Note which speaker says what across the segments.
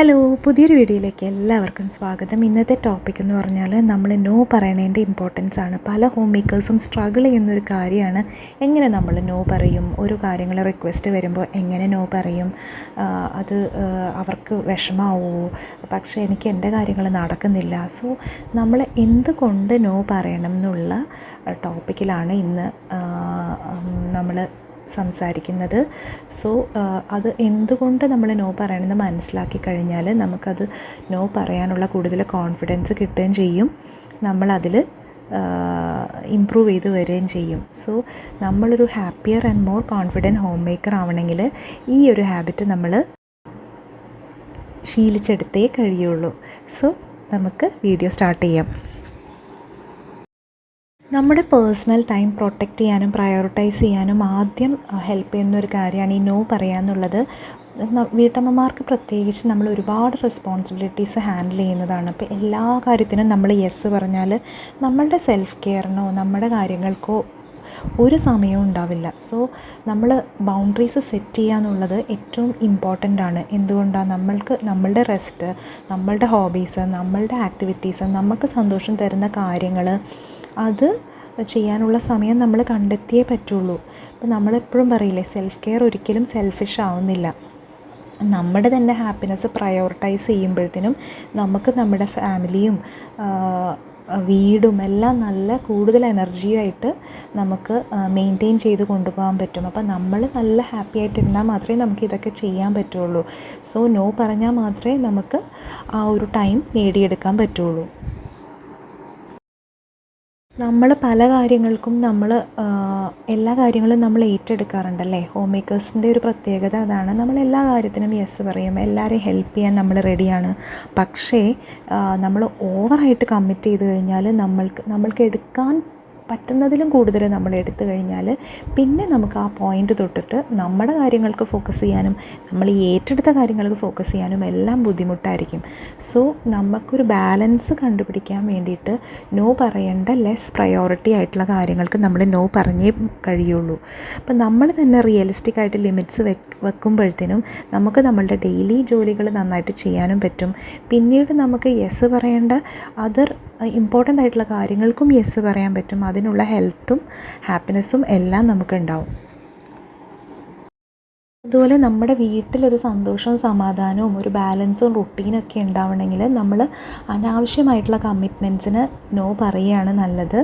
Speaker 1: hello പുതിയൊരു വീഡിയോയിലേക്ക് എല്ലാവർക്കും സ്വാഗതം ഇന്നത്തെ ടോപ്പിക് എന്ന് പറഞ്ഞാൽ നമ്മൾ നോ പറയണേൻ്റെ ഇമ്പോർട്ടൻസ് ആണ് പല ഹോം മേക്കേഴ്സും സ്ട്രഗിൾ ചെയ്യുന്ന ഒരു കാര്യമാണ് എങ്ങനെ നമ്മൾ നോ പറയും ഒരു കാര്യങ്ങൾ റിക്വസ്റ്റ് വരുമ്പോൾ എങ്ങനെ നോ പറയും അത് അവർക്ക് വിഷമാവോ പക്ഷേ എനിക്ക് എൻ്റെ കാര്യങ്ങൾ നടക്കുന്നില്ല സോ നമ്മൾ എന്തുകൊണ്ട് നോ പറയണം എന്നുള്ള ടോപ്പിക്കിലാണ് ഇന്ന് നമ്മൾ സംസാരിക്കുന്നത് സോ അത് എന്തുകൊണ്ട് നമ്മൾ നോ പറയണമെന്ന് മനസ്സിലാക്കി കഴിഞ്ഞാൽ നമുക്കത് നോ പറയാനുള്ള കൂടുതൽ കോൺഫിഡൻസ് കിട്ടുകയും ചെയ്യും നമ്മളതിൽ ഇമ്പ്രൂവ് ചെയ്ത് വരികയും ചെയ്യും സോ നമ്മളൊരു happier and more confident home maker ആവണമെങ്കിൽ ഈ ഒരു ഹാബിറ്റ് നമ്മൾ ശീലിച്ചെടുത്തേ കഴിയുള്ളൂ സോ നമുക്ക് വീഡിയോ സ്റ്റാർട്ട് ചെയ്യാം നമ്മുടെ പേഴ്സണൽ ടൈം പ്രൊട്ടക്റ്റ് ചെയ്യാനും പ്രയോറിറ്റൈസ് ചെയ്യാനും ആദ്യം ഹെൽപ്പ് ചെയ്യുന്ന ഒരു കാര്യമാണ് ഈ നോ പറയാന്നുള്ളത് വീട്ടമ്മമാർക്ക് പ്രത്യേകിച്ച് നമ്മൾ ഒരുപാട് റെസ്പോൺസിബിലിറ്റീസ് ഹാൻഡിൽ ചെയ്യുന്നതാണ് അപ്പോൾ എല്ലാ കാര്യത്തിനും നമ്മൾ യെസ് പറഞ്ഞാൽ നമ്മളുടെ സെൽഫ് കെയറിനോ നമ്മുടെ കാര്യങ്ങൾക്കോ ഒരു സമയവും ഉണ്ടാവില്ല സോ നമ്മൾ ബൗണ്ടറീസ് സെറ്റ് ചെയ്യുക എന്നുള്ളത് ഏറ്റവും ഇമ്പോർട്ടൻ്റ് ആണ് എന്തുകൊണ്ടാണ് നമ്മൾക്ക് നമ്മളുടെ റെസ്റ്റ് നമ്മളുടെ ഹോബീസ് നമ്മളുടെ ആക്ടിവിറ്റീസ് നമുക്ക് സന്തോഷം തരുന്ന കാര്യങ്ങൾ അത് ചെയ്യാനുള്ള സമയം നമ്മൾ കണ്ടെത്തിയേ പറ്റുള്ളൂ അപ്പം നമ്മളെപ്പോഴും പറയില്ലേ സെൽഫ് കെയർ ഒരിക്കലും സെൽഫിഷ് ആവുന്നില്ല നമ്മുടെ തന്നെ ഹാപ്പിനെസ് പ്രയോറിറ്റൈസ് ചെയ്യുമ്പോഴത്തേനും നമുക്ക് നമ്മുടെ ഫാമിലിയും വീടും എല്ലാം നല്ല കൂടുതൽ എനർജിയായിട്ട് നമുക്ക് മെയിൻറ്റെയിൻ ചെയ്ത് കൊണ്ടുപോകാൻ പറ്റും അപ്പോൾ നമ്മൾ നല്ല ഹാപ്പി ആയിട്ടിരുന്നാൽ മാത്രമേ നമുക്ക് ഇതൊക്കെ ചെയ്യാൻ പറ്റുള്ളൂ സോ നോ പറഞ്ഞാൽ മാത്രമേ നമുക്ക് ആ ഒരു ടൈം നേടിയെടുക്കാൻ പറ്റുള്ളൂ നമ്മൾ പല കാര്യങ്ങൾക്കും നമ്മൾ എല്ലാ കാര്യങ്ങളും നമ്മൾ ഏറ്റെടുക്കാറുണ്ടല്ലേ ഹോം മേക്കേഴ്സിൻ്റെ ഒരു പ്രത്യേകത അതാണ് നമ്മൾ എല്ലാ കാര്യത്തിനും യെസ് പറയും എല്ലാവരെയും ഹെൽപ്പ് ചെയ്യാൻ നമ്മൾ റെഡിയാണ് പക്ഷേ നമ്മൾ ഓവറായിട്ട് കമ്മിറ്റ് ചെയ്ത് കഴിഞ്ഞാൽ നമ്മൾക്ക് നമ്മൾക്ക് എടുക്കാൻ പറ്റുന്നതിലും കൂടുതൽ നമ്മൾ എടുത്തു കഴിഞ്ഞാൽ പിന്നെ നമുക്ക് ആ പോയിൻ്റ് തൊട്ടിട്ട് നമ്മുടെ കാര്യങ്ങൾക്ക് ഫോക്കസ് ചെയ്യാനും നമ്മൾ ഈ ഏറ്റെടുത്ത കാര്യങ്ങൾക്ക് ഫോക്കസ് ചെയ്യാനും എല്ലാം ബുദ്ധിമുട്ടായിരിക്കും സോ നമുക്കൊരു ബാലൻസ് കണ്ടുപിടിക്കാൻ വേണ്ടിയിട്ട് നോ പറയേണ്ട ലെസ് പ്രയോറിറ്റി ആയിട്ടുള്ള കാര്യങ്ങൾക്ക് നമ്മൾ നോ പറഞ്ഞേ കഴിയുള്ളൂ അപ്പം നമ്മൾ തന്നെ റിയലിസ്റ്റിക് ആയിട്ട് ലിമിറ്റ്സ് വെക്കുമ്പോഴത്തേനും നമുക്ക് നമ്മളുടെ ഡെയിലി ജോലികൾ നന്നായിട്ട് ചെയ്യാനും പറ്റും പിന്നീട് നമുക്ക് യെസ് പറയേണ്ട അതർ ഇമ്പോർട്ടൻ്റ് ആയിട്ടുള്ള കാര്യങ്ങൾക്കും യെസ് പറയാൻ പറ്റും അത് അതിനുള്ള ഹെൽത്തും ഹാപ്പിനെസ്സും എല്ലാം നമുക്കുണ്ടാവും അതുപോലെ നമ്മുടെ വീട്ടിലൊരു സന്തോഷവും സമാധാനവും ഒരു ബാലൻസും റുട്ടീനൊക്കെ ഉണ്ടാവണമെങ്കിൽ നമ്മൾ അനാവശ്യമായിട്ടുള്ള കമ്മിറ്റ്മെൻസിന് നോ പറയുകയാണ് നല്ലത്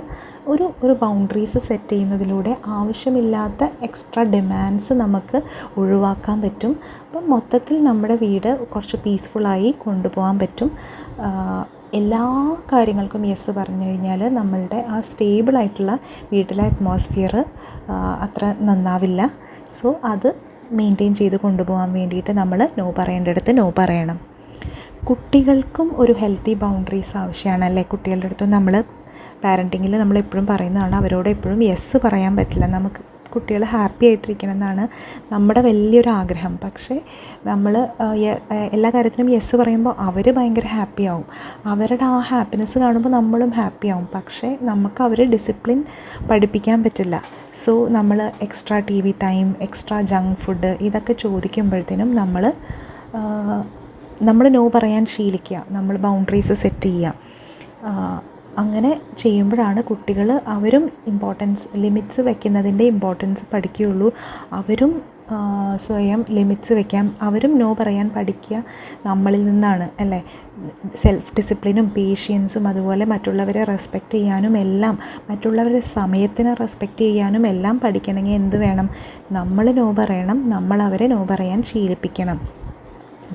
Speaker 1: ഒരു ഒരു ബൗണ്ടറീസ് സെറ്റ് ചെയ്യുന്നതിലൂടെ ആവശ്യമില്ലാത്ത എക്സ്ട്രാ ഡിമാൻഡ്സ് നമുക്ക് ഒഴിവാക്കാൻ പറ്റും അപ്പം മൊത്തത്തിൽ നമ്മുടെ വീട് കുറച്ച് പീസ്ഫുള്ളായി കൊണ്ടുപോകാൻ പറ്റും എല്ലാ കാര്യങ്ങൾക്കും യെസ് പറഞ്ഞു കഴിഞ്ഞാൽ നമ്മളുടെ ആ സ്റ്റേബിളായിട്ടുള്ള വീട്ടിലെ അറ്റ്മോസ്ഫിയർ അത്ര നന്നാവില്ല സോ അത് മെയിൻറ്റെയിൻ ചെയ്ത് കൊണ്ടുപോകാൻ വേണ്ടിയിട്ട് നമ്മൾ നോ പറയേണ്ടടുത്ത് നോ പറയണം കുട്ടികൾക്കും ഒരു ഹെൽത്തി ബൗണ്ടറീസ് ആവശ്യമാണ് അല്ലേ കുട്ടികളുടെ അടുത്തും നമ്മൾ പാരൻറ്റിങ്ങിൽ നമ്മൾ എപ്പോഴും പറയുന്നതാണ് അവരോട് എപ്പോഴും യെസ് പറയാൻ പറ്റില്ല നമുക്ക് കുട്ടികൾ ഹാപ്പി ആയിട്ടിരിക്കണം എന്നാണ് നമ്മുടെ വലിയൊരു ആഗ്രഹം പക്ഷേ നമ്മൾ എല്ലാ കാര്യത്തിനും യെസ് പറയുമ്പോൾ അവർ ഭയങ്കര ഹാപ്പി ആവും അവരുടെ ആ ഹാപ്പിനെസ് കാണുമ്പോൾ നമ്മളും ഹാപ്പി ആവും പക്ഷേ നമുക്ക് അവരെ ഡിസിപ്ലിൻ പഠിപ്പിക്കാൻ പറ്റില്ല സോ നമ്മൾ extra T V time extra junk food ഇതൊക്കെ ചോദിക്കുമ്പോഴത്തേനും നമ്മൾ നമ്മൾ നോ പറയാൻ ശീലിക്കുക നമ്മൾ ബൗണ്ടറീസ് സെറ്റ് ചെയ്യുക അങ്ങനെ ചെയ്യുമ്പോഴാണ് കുട്ടികൾ അവരും ഇമ്പോർട്ടൻസ് ലിമിറ്റ്സ് വയ്ക്കുന്നതിൻ്റെ ഇമ്പോർട്ടൻസ് പഠിക്കുകയുള്ളൂ അവരും സ്വയം ലിമിറ്റ്സ് വയ്ക്കാം അവരും നോ പറയാൻ പഠിക്കുക നമ്മളിൽ നിന്നാണ് അല്ലേ സെൽഫ് ഡിസിപ്ലിനും പേഷ്യൻസും അതുപോലെ മറ്റുള്ളവരെ റെസ്പെക്റ്റ് ചെയ്യാനും എല്ലാം മറ്റുള്ളവരുടെ സമയത്തിനെ റെസ്പെക്റ്റ് ചെയ്യാനും എല്ലാം പഠിക്കണമെങ്കിൽ എന്ത് വേണം നമ്മൾ നോ പറയണം നമ്മൾ അവരെ നോ പറയാൻ ശീലിപ്പിക്കണം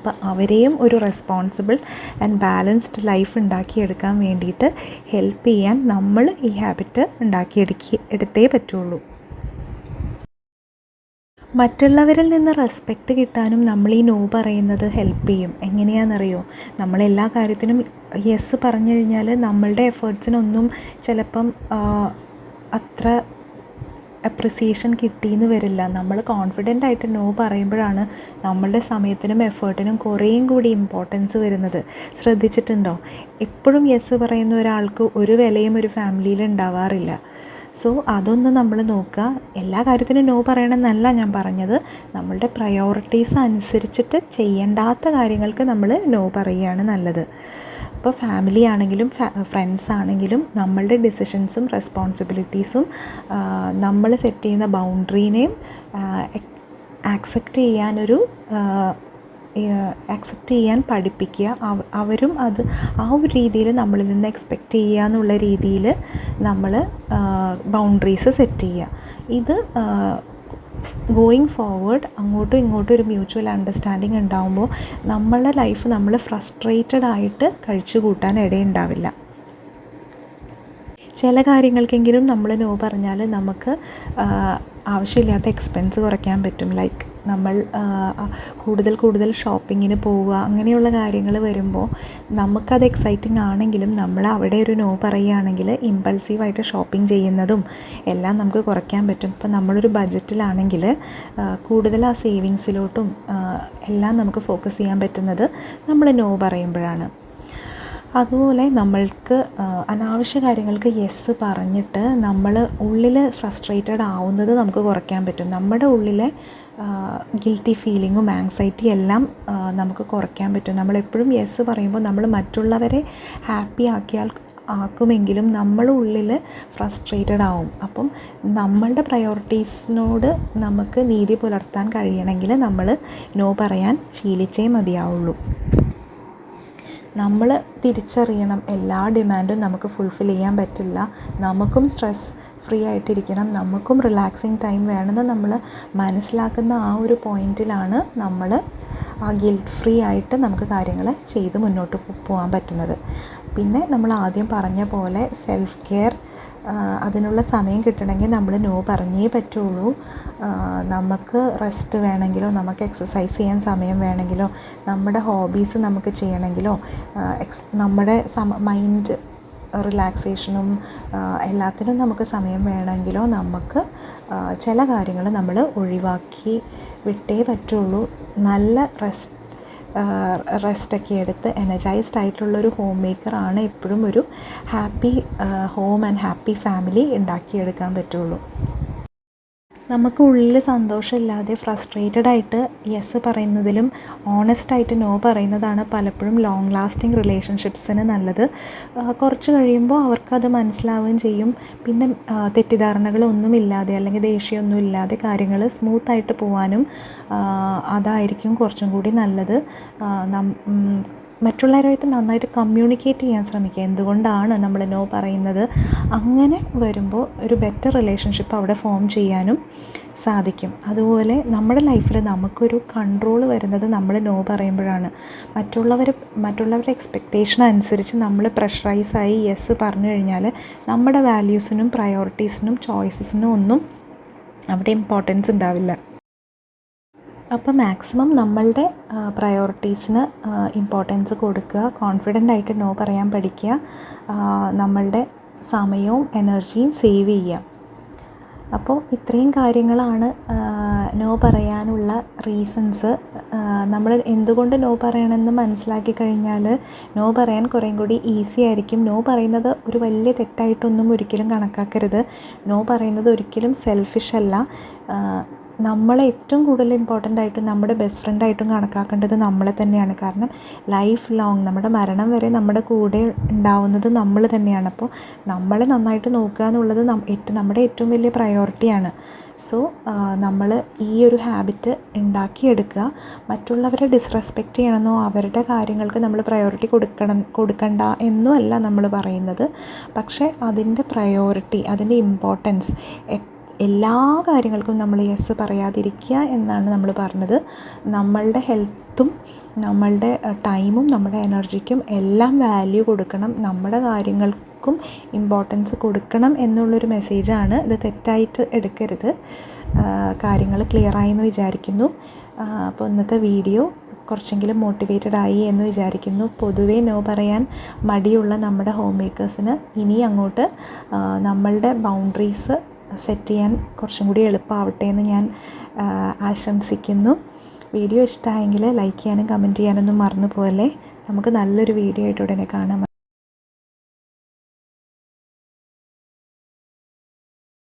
Speaker 1: അപ്പോൾ അവരെയും ഒരു റെസ്പോൺസിബിൾ ആൻഡ് ബാലൻസ്ഡ് ലൈഫ് ഉണ്ടാക്കിയെടുക്കാൻ വേണ്ടിയിട്ട് ഹെൽപ്പ് ചെയ്യാൻ നമ്മൾ ഈ ഹാബിറ്റ് ഉണ്ടാക്കിയെടുക്കി എടുത്തേ പറ്റുള്ളൂ മറ്റുള്ളവരിൽ നിന്ന് റെസ്പെക്റ്റ് കിട്ടാനും നമ്മൾ ഈ നോ പറയുന്നത് ഹെൽപ്പ് ചെയ്യും എങ്ങനെയാണെന്നറിയോ നമ്മളെല്ലാ കാര്യത്തിനും യെസ് പറഞ്ഞു കഴിഞ്ഞാൽ നമ്മളുടെ എഫേർട്സിനൊന്നും ചിലപ്പം അത്ര അപ്രിസിയേഷൻ കിട്ടിയെന്ന് വരില്ല നമ്മൾ കോൺഫിഡൻ്റ് ആയിട്ട് നോ പറയുമ്പോഴാണ് നമ്മളുടെ സമയത്തിനും എഫേർട്ടിനും കുറേയും കൂടി ഇമ്പോർട്ടൻസ് വരുന്നത് ശ്രദ്ധിച്ചിട്ടുണ്ടോ എപ്പോഴും യെസ് പറയുന്ന ഒരാൾക്ക് ഒരു വിലയും ഒരു ഫാമിലിയിൽ ഉണ്ടാവാറില്ല സോ അതൊന്ന് നമ്മൾ നോക്കുക എല്ലാ കാര്യത്തിനും നോ പറയണമെന്നല്ല ഞാൻ പറഞ്ഞത് നമ്മളുടെ പ്രയോറിറ്റീസ് അനുസരിച്ചിട്ട് ചെയ്യേണ്ടാത്ത കാര്യങ്ങൾക്ക് നമ്മൾ നോ പറയുകയാണ് നല്ലത് അപ്പോൾ ഫാമിലി ആണെങ്കിലും ഫ്രണ്ട്സ് ആണെങ്കിലും നമ്മളുടെ ഡിസിഷൻസും റെസ്പോൺസിബിലിറ്റീസും നമ്മൾ സെറ്റ് ചെയ്യുന്ന ബൗണ്ടറിനെയും ആക്സെപ്റ്റ് ചെയ്യാനൊരു ആക്സെപ്റ്റ് ചെയ്യാൻ പഠിപ്പിക്കുക അവരും അത് ആ ഒരു രീതിയിൽ നമ്മളിൽ നിന്ന് എക്സ്പെക്റ്റ് ചെയ്യുക എന്നുള്ള രീതിയിൽ നമ്മൾ ബൗണ്ടറീസ് സെറ്റ് ചെയ്യുക ഇത് ഗോയിങ് ഫോർവേഡ് അങ്ങോട്ടും ഇങ്ങോട്ടും ഒരു മ്യൂച്വൽ അണ്ടർസ്റ്റാൻഡിങ് ഉണ്ടാകുമ്പോൾ നമ്മളുടെ ലൈഫ് നമ്മൾ ഫ്രസ്ട്രേറ്റഡ് ആയിട്ട് കഴിച്ചു കൂട്ടാൻ ഇടയുണ്ടാവില്ല ചില കാര്യങ്ങൾക്കെങ്കിലും നമ്മൾ നോ പറഞ്ഞാൽ നമുക്ക് ആവശ്യമില്ലാത്ത എക്സ്പെൻസ് കുറയ്ക്കാൻ പറ്റും ലൈക്ക് നമ്മൾ കൂടുതൽ കൂടുതൽ ഷോപ്പിങ്ങിന് പോവുക അങ്ങനെയുള്ള കാര്യങ്ങൾ വരുമ്പോൾ നമുക്കത് എക്സൈറ്റിംഗ് ആണെങ്കിലും നമ്മൾ അവിടെ ഒരു നോ പറയുകയാണെങ്കിൽ ഇമ്പൾസീവായിട്ട് ഷോപ്പിംഗ് ചെയ്യുന്നതും എല്ലാം നമുക്ക് കുറയ്ക്കാൻ പറ്റും ഇപ്പം നമ്മളൊരു ബഡ്ജറ്റിലാണെങ്കിൽ കൂടുതൽ ആ സേവിങ്സിലോട്ടും എല്ലാം നമുക്ക് ഫോക്കസ് ചെയ്യാൻ പറ്റുന്നത് നമ്മൾ നോ പറയുമ്പോഴാണ് അതുപോലെ നമ്മൾക്ക് അനാവശ്യ കാര്യങ്ങൾക്ക് യെസ് പറഞ്ഞിട്ട് നമ്മൾ ഉള്ളിൽ ഫ്രസ്ട്രേറ്റഡ് ആവുന്നത് നമുക്ക് കുറയ്ക്കാൻ പറ്റും നമ്മുടെ ഉള്ളിലെ ഗിൽറ്റി ഫീലിങ്ങും ആങ്സൈറ്റി എല്ലാം നമുക്ക് കുറയ്ക്കാൻ പറ്റും നമ്മളെപ്പോഴും യെസ് പറയുമ്പോൾ നമ്മൾ മറ്റുള്ളവരെ ഹാപ്പി ആക്കിയാൽ ആക്കുമെങ്കിലും നമ്മളുള്ളിൽ ഫ്രസ്ട്രേറ്റഡ് ആവും അപ്പം നമ്മളുടെ പ്രയോറിറ്റീസിനോട് നമുക്ക് നീതി പുലർത്താൻ കഴിയണമെങ്കിൽ നമ്മൾ നോ പറയാൻ ശീലിച്ചേ മതിയാവുള്ളൂ നമ്മൾ തിരിച്ചറിയണം എല്ലാ ഡിമാൻഡും നമുക്ക് ഫുൾഫിൽ ചെയ്യാൻ പറ്റില്ല നമുക്കും സ്ട്രെസ് ഫ്രീ ആയിട്ടിരിക്കണം നമുക്കും റിലാക്സിങ് ടൈം വേണമെന്ന് നമ്മൾ മനസ്സിലാക്കുന്ന ആ ഒരു പോയിൻറ്റിലാണ് നമ്മൾ ആ ഗിൽറ്റ് ഫ്രീ ആയിട്ട് നമുക്ക് കാര്യങ്ങൾ ചെയ്ത് മുന്നോട്ട് പോകാൻ പറ്റുന്നത് പിന്നെ നമ്മൾ ആദ്യം പറഞ്ഞ പോലെ സെൽഫ് കെയർ അതിനുള്ള സമയം കിട്ടണമെങ്കിൽ നമ്മൾ നോ പറഞ്ഞേ പറ്റുള്ളൂ നമുക്ക് റെസ്റ്റ് വേണമെങ്കിലോ നമുക്ക് എക്സസൈസ് ചെയ്യാൻ സമയം വേണമെങ്കിലോ നമ്മുടെ ഹോബീസ് നമുക്ക് ചെയ്യണമെങ്കിലോ എക്സ് നമ്മുടെ സമ മൈൻഡ് റിലാക്സേഷനും എല്ലാത്തിനും നമുക്ക് സമയം വേണമെങ്കിലോ നമുക്ക് ചില കാര്യങ്ങൾ നമ്മൾ ഒഴിവാക്കി വിട്ടേ പറ്റുള്ളൂ നല്ല റെസ്റ്റ് റെസ്റ്റൊക്കെ എടുത്ത് എനർജൈസ്ഡ് ആയിട്ടുള്ളൊരു ഹോം മേക്കറാണ് എപ്പോഴും ഒരു happy home and happy family ഉണ്ടാക്കിയെടുക്കാൻ പറ്റുള്ളൂ നമുക്ക് ഉള്ളിൽ സന്തോഷമില്ലാതെ ഫ്രസ്ട്രേറ്റഡ് ആയിട്ട് യെസ് പറയുന്നതിലും ഓണസ്റ്റ് ആയിട്ട് നോ പറയുന്നതാണ് പലപ്പോഴും ലോങ് ലാസ്റ്റിംഗ് റിലേഷൻഷിപ്സിന് നല്ലത് കുറച്ച് കഴിയുമ്പോൾ അവർക്കത് മനസ്സിലാവുകയും ചെയ്യും പിന്നെ തെറ്റിദ്ധാരണകളൊന്നുമില്ലാതെ അല്ലെങ്കിൽ ദേഷ്യമൊന്നും ഇല്ലാതെ കാര്യങ്ങൾ സ്മൂത്തായിട്ട് പോകാനും അതായിരിക്കും കുറച്ചും കൂടി നല്ലത് മറ്റുള്ളവരുമായിട്ട് നന്നായിട്ട് കമ്മ്യൂണിക്കേറ്റ് ചെയ്യാൻ ശ്രമിക്കുക എന്തുകൊണ്ടാണ് നമ്മൾ നോ പറയുന്നത് അങ്ങനെ വരുമ്പോൾ ഒരു ബെറ്റർ റിലേഷൻഷിപ്പ് അവിടെ ഫോം ചെയ്യാനും സാധിക്കും അതുപോലെ നമ്മുടെ ലൈഫിൽ നമുക്കൊരു കൺട്രോൾ വരുന്നത് നമ്മൾ നോ പറയുമ്പോഴാണ് മറ്റുള്ളവർ മറ്റുള്ളവരുടെ എക്സ്പെക്റ്റേഷൻ അനുസരിച്ച് നമ്മൾ പ്രഷറൈസായി യെസ് പറഞ്ഞു കഴിഞ്ഞാൽ നമ്മുടെ വാല്യൂസിനും പ്രയോറിറ്റീസിനും ചോയ്സസിനും ഒന്നും അവിടെ ഇമ്പോർട്ടൻസ് ഉണ്ടാവില്ല അപ്പം മാക്സിമം നമ്മളുടെ പ്രയോറിറ്റീസിന് ഇമ്പോർട്ടൻസ് കൊടുക്കുക കോൺഫിഡൻ്റ് ആയിട്ട് നോ പറയാൻ പഠിക്കുക നമ്മളുടെ സമയവും എനർജിയും സേവ് ചെയ്യുക അപ്പോൾ ഇത്രയും കാര്യങ്ങളാണ് നോ പറയാനുള്ള റീസൺസ് നമ്മൾ എന്തുകൊണ്ട് നോ പറയണമെന്ന് മനസ്സിലാക്കി കഴിഞ്ഞാൽ നോ പറയാൻ കുറേ കൂടി ഈസി ആയിരിക്കും നോ പറയുന്നത് ഒരു വലിയ തെറ്റായിട്ടൊന്നും ഒരിക്കലും കണക്കാക്കരുത് നോ പറയുന്നത് ഒരിക്കലും സെൽഫിഷ് അല്ല നമ്മളെ ഏറ്റവും കൂടുതൽ ഇമ്പോർട്ടൻ്റ് ആയിട്ടും നമ്മുടെ ബെസ്റ്റ് ഫ്രണ്ടായിട്ടും കണക്കാക്കേണ്ടത് നമ്മളെ തന്നെയാണ് കാരണം ലൈഫ് ലോങ് നമ്മുടെ മരണം വരെ നമ്മുടെ കൂടെ ഉണ്ടാവുന്നത് നമ്മൾ തന്നെയാണ് അപ്പോൾ നമ്മളെ നന്നായിട്ട് നോക്കുക എന്നുള്ളത് ഏറ്റവും നമ്മുടെ ഏറ്റവും വലിയ പ്രയോറിറ്റിയാണ് സോ നമ്മൾ ഈ ഒരു ഹാബിറ്റ് ഉണ്ടാക്കിയെടുക്കുക മറ്റുള്ളവരെ ഡിസ്റെസ്പെക്റ്റ് ചെയ്യണമെന്നോ അവരുടെ കാര്യങ്ങൾക്ക് നമ്മൾ പ്രയോറിറ്റി കൊടുക്കണം കൊടുക്കണ്ട എന്നും അല്ല നമ്മൾ പറയുന്നത് പക്ഷേ അതിൻ്റെ പ്രയോറിറ്റി അതിൻ്റെ ഇമ്പോർട്ടൻസ് എല്ലാ കാര്യങ്ങൾക്കും നമ്മൾ യെസ് പറയാതിരിക്കുക എന്നാണ് നമ്മൾ പറഞ്ഞത് നമ്മളുടെ ഹെൽത്തും നമ്മളുടെ ടൈമും നമ്മുടെ എനർജിക്കും എല്ലാം വാല്യൂ കൊടുക്കണം നമ്മുടെ കാര്യങ്ങൾക്കും ഇമ്പോർട്ടൻസ് കൊടുക്കണം എന്നുള്ളൊരു മെസ്സേജാണ് ഇത് തെറ്റായിട്ട് എടുക്കരുത് കാര്യങ്ങൾ ക്ലിയറായി എന്ന് വിചാരിക്കുന്നു അപ്പോൾ ഇന്നത്തെ വീഡിയോ കുറച്ചെങ്കിലും മോട്ടിവേറ്റഡ് ആയി എന്ന് വിചാരിക്കുന്നു പൊതുവേ നോ പറയാൻ മടിയുള്ള നമ്മുടെ ഹോം മേക്കേഴ്സിന് ഇനി അങ്ങോട്ട് നമ്മളുടെ ബൗണ്ടറീസ് സെറ്റ് ചെയ്യാൻ കുറച്ചും കൂടി എളുപ്പമാവട്ടെ എന്ന് ഞാൻ ആശംസിക്കുന്നു വീഡിയോ ഇഷ്ടമായെങ്കിൽ ലൈക്ക് ചെയ്യാനും കമൻറ്റ് ചെയ്യാനൊന്നും മറന്നു പോകല്ലേ നമുക്ക് നല്ലൊരു വീഡിയോ ആയിട്ട് ഉടനെ കാണാം